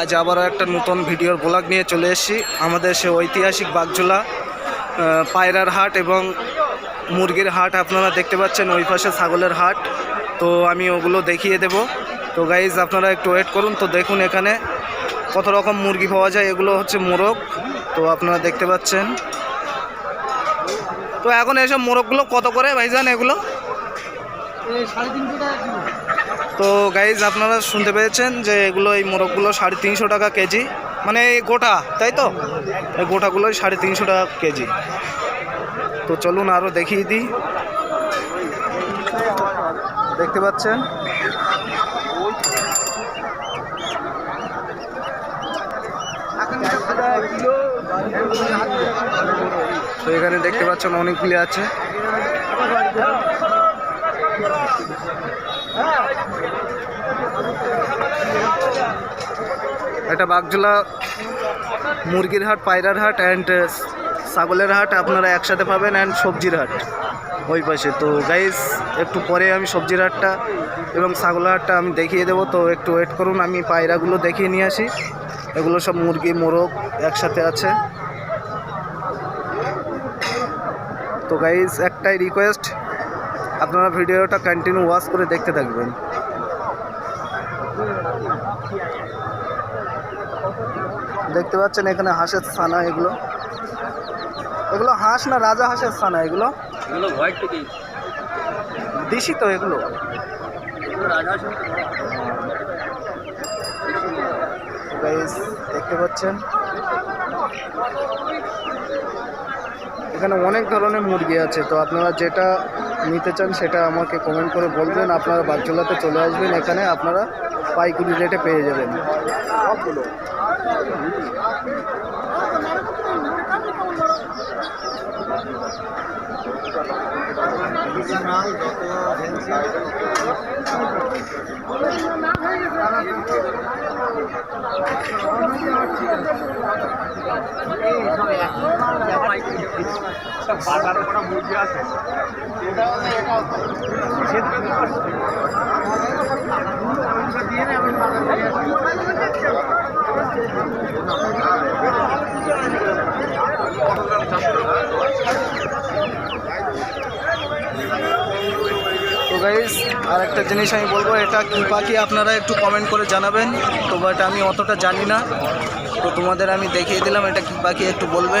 আজ আবারও একটা নতুন ভিডিওর ব্লগ নিয়ে চলে এসেছি। আমাদের সে ঐতিহাসিক বাগজোলা পায়রার হাট এবং মুরগির হাট আপনারা দেখতে পাচ্ছেন, ওই পাশে ছাগলের হাট। তো আমি ওগুলো দেখিয়ে দেব। তো গাইজ আপনারা একটু ওয়েট করুন। তো দেখুন এখানে কত রকম মুরগি পাওয়া যায়। এগুলো হচ্ছে মোরগ। তো আপনারা দেখতে পাচ্ছেন। তো এখন এসব মোরগগুলো কত করে ভাইজান এগুলো? তো গাইজ আপনারা শুনতে পেয়েছেন যে এগুলো এই মোরগগুলো সাড়ে তিনশো টাকা কেজি। মানে গোটা, তাই তো? এই গোটাগুলোই সাড়ে তিনশো টাকা কেজি। তো চলুন আরও দেখিয়ে দিই। দেখতে পাচ্ছেন? তো এখানে দেখতে পাচ্ছেন অনেকগুলি আছে। এটা বাগজোলা মুরগির হাট, পায়রার হাট অ্যান্ড ছাগলের হাট। আপনারা একসাথে পাবেন অ্যান্ড সবজির হাট ওই পাশে। তো গাইস একটু পরে আমি সবজির হাটটা এবং ছাগলের হাটটা আমি দেখিয়ে দেবো। তো একটু ওয়েট করুন, আমি পায়রাগুলো দেখিয়ে নিয়ে আসি। এগুলো সব মুরগি, মোরগ একসাথে আছে। তো গাইজ একটাই রিকোয়েস্ট আপনারা ভিডিওটা কন্টিনিউ ওয়াচ করে দেখতে থাকবেন। দেখতে পাচ্ছেন এখানে হাঁসের ছানা এগুলো। এগুলো হাঁস না রাজা হাঁসের ছানা এগুলো। দিশি তো এগুলো। এগুলো দেখতে পাচ্ছেন? এখানে অনেক ধরনের মুরগি আছে তো আপনারা যেটা নিতে চান সেটা আমাকে কমেন্ট করে বলবেন। আপনারা বাগজোলাতে চলে আসবেন এখানে, আপনারা পাইকুরি রেটে পেয়ে যাবেন। সবগুলো বাজারে কোনো মুরগি আছে? তো গাইজ আর একটা জিনিস আমি বলব এটা কী পাখি আপনারা একটু কমেন্ট করে জানাবেন। তো বাট আমি অতটা জানি না। তো তোমাদের আমি দেখিয়ে দিলাম এটা কী পাখি একটু বলবে।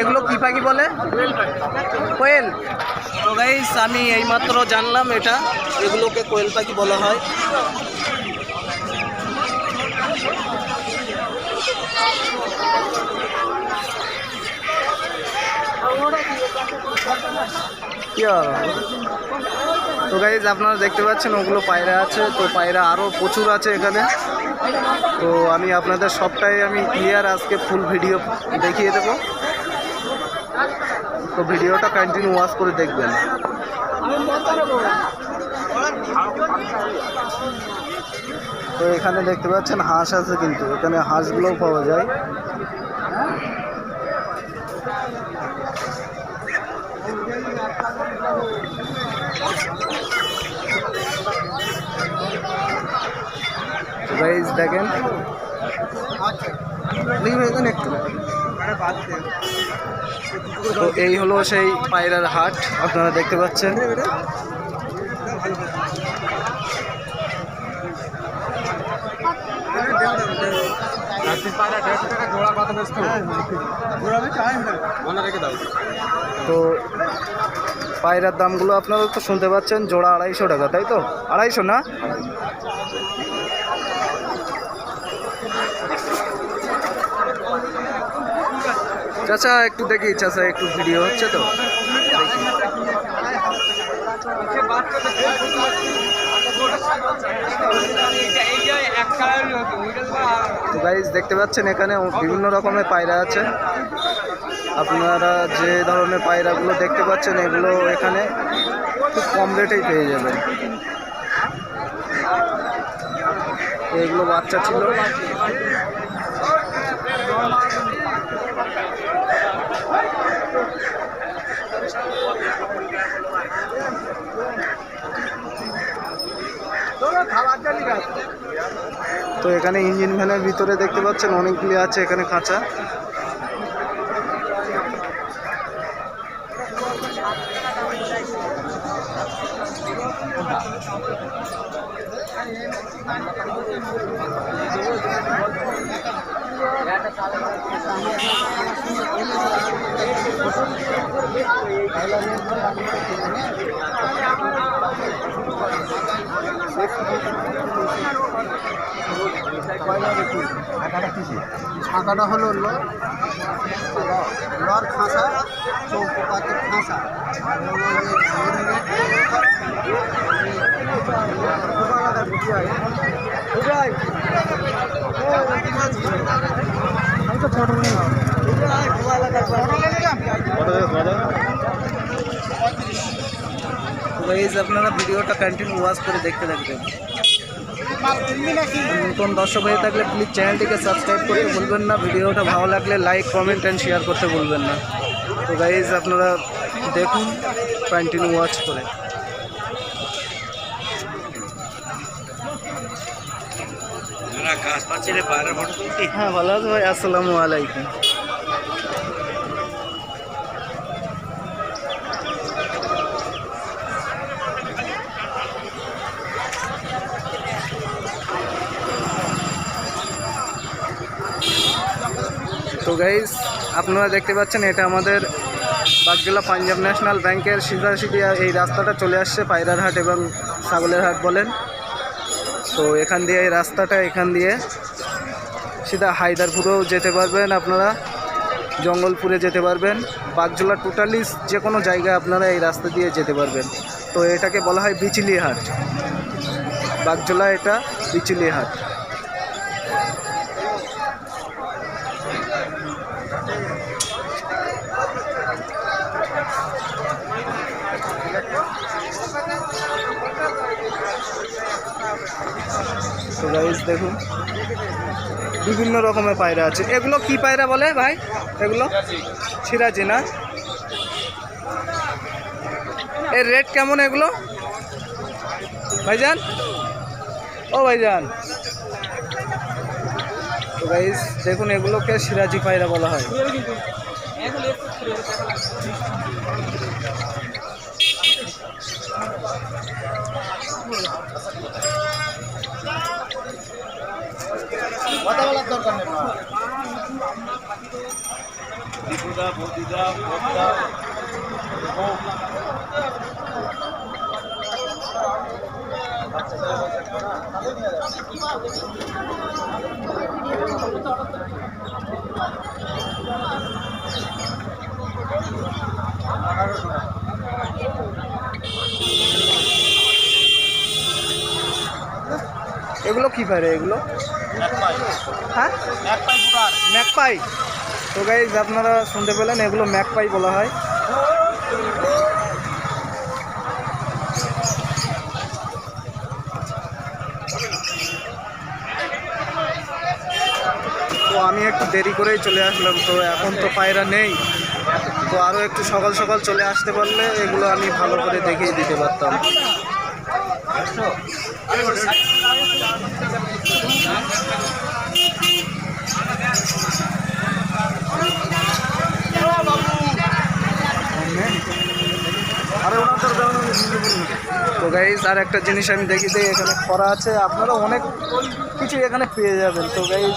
এগুলো কি পাখি বলে? কোয়েল। তো গাইস আমি এইমাত্র জানলাম এটা এগুলোকে কোয়েল পাখি বলা হয়? তো গাইজ আপনারা দেখতে পাচ্ছেন ওগুলো পায়রা আছে তো পায়রা আরও প্রচুর আছে এখানে। তো আমি আপনাদের সবটাই আমি ক্লিয়ার আজকে ফুল ভিডিও দেখিয়ে দেবো। তো ভিডিওটা কন্টিনিউ ওয়াচ করে দেখবেন। তো এখানে দেখতে পাচ্ছেন হাঁস আছে কিন্তু, এখানে হাঁসগুলোও পাওয়া যায়। দেখেন। দেখবেন একটু। তো এই হলো সেই পায়রার হাট আপনারা দেখতে পাচ্ছেন। তো পায়রার দামগুলো আপনারা তো শুনতে পাচ্ছেন জোড়া আড়াইশো টাকা তাই তো? আড়াইশো না? চাচা, একটু দেখি, চাচা, একটু ভিডিও হচ্ছে তো? গাইজ দেখতে পাচ্ছেন এখানে বিভিন্ন রকমের পায়রা আছে। আপনারা যে ধরনের পায়রাগুলো দেখতে পাচ্ছেন, এগুলো এখানে খুব কম রেটেই পেয়ে যাবেন। এগুলো বাচ্চা ছিল। এখানে ইঞ্জিন ভ্যানের ভিতরে দেখতে পাচ্ছেন অনেকগুলি আছে এখানে খাঁচা। ছাকাটা হলো ল লর খাঁসা চৌকোপাতের খাঁসা আর হলো যে গাইজ আপনারা ভিডিওটা কন্টিনিউ ওয়াচ করে দেখতে থাকবেন। নতুন দর্শক হয়ে থাকলে প্লিজ চ্যানেলটিকে সাবস্ক্রাইব করতে ভুলবেন না। ভিডিওটা ভালো লাগলে লাইক কমেন্ট অ্যান্ড শেয়ার করতে ভুলবেন না। তো গাইজ আপনারা দেখুন কন্টিনিউ ওয়াচ করে। হ্যাঁ ভালো আছে ভাই? আসসালামু আলাইকুম। তো গাইজ আপনারা দেখতে পাচ্ছেন এটা আমাদের বাগজেলা পাঞ্জাব ন্যাশনাল ব্যাংকের সিধাসিধি এই রাস্তাটা চলে আসছে পায়রার হাট এবং ছাগলের হাট বলেন। তো এখান দিয়ে এই রাস্তাটা এখান দিয়ে সিধা হায়দারপুরেও যেতে পারবেন আপনারা, জঙ্গলপুরে যেতে পারবেন বাগজোলা টোটালি যে কোনো জায়গায় আপনারা এই রাস্তা দিয়ে যেতে পারবেন। তো এটাকে বলা হয় বিচলি হাট। বাগজোলা এটা বিচলি হাট তো গাইজ দেখুন। বিভিন্ন রকমের পায়রা আছে। এগুলো কি পায়রা বলে ভাই? এগুলো? সিরাজি না? এর রেট কেমন এগুলো? ভাইজান? ও ভাইজান। দেখুন এগুলোকে সিরাজি পায়রা বলা হয়। দীপুদা বদিদা বদদা এগুলো কি পায়রা এগুলো? হ্যাঁ? ম্যাকপাই। তো গাইজ আপনারা শুনতে পেলেন, এগুলো ম্যাকপাই বলা হয়। তো আমি একটু দেরি করেই চলে আসলাম, তো এখন তো পায়রা নেই। তো আরও একটু সকাল সকাল চলে আসতে পারলে এগুলো আমি ভালো করে দেখিয়ে দিতে পারতাম তো গাইজ আর একটা জিনিস আমি দেখি দিই এখানে খরা আছে, আপনারা অনেক কিছু এখানে পেয়ে যাবেন। তো গাইজ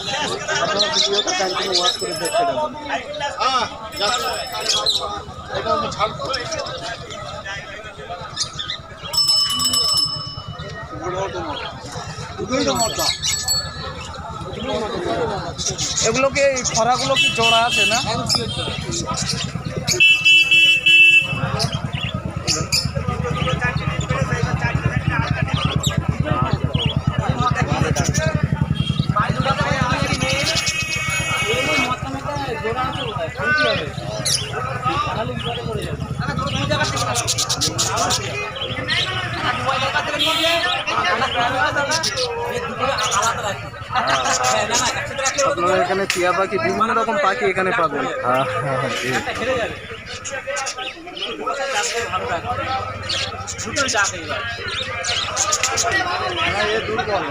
আপনারা ভিডিওটা কন্টিনিউ ওয়াচ করে দেখতে যাবেন এগুলো কি এই খরাগুলো কি জোড়া আছে না? আপনারা এখানে টিয়া পাখি বিভিন্ন রকম পাখি এখানে পাবেন। হ্যাঁ হ্যাঁ হ্যাঁ, দুর্বল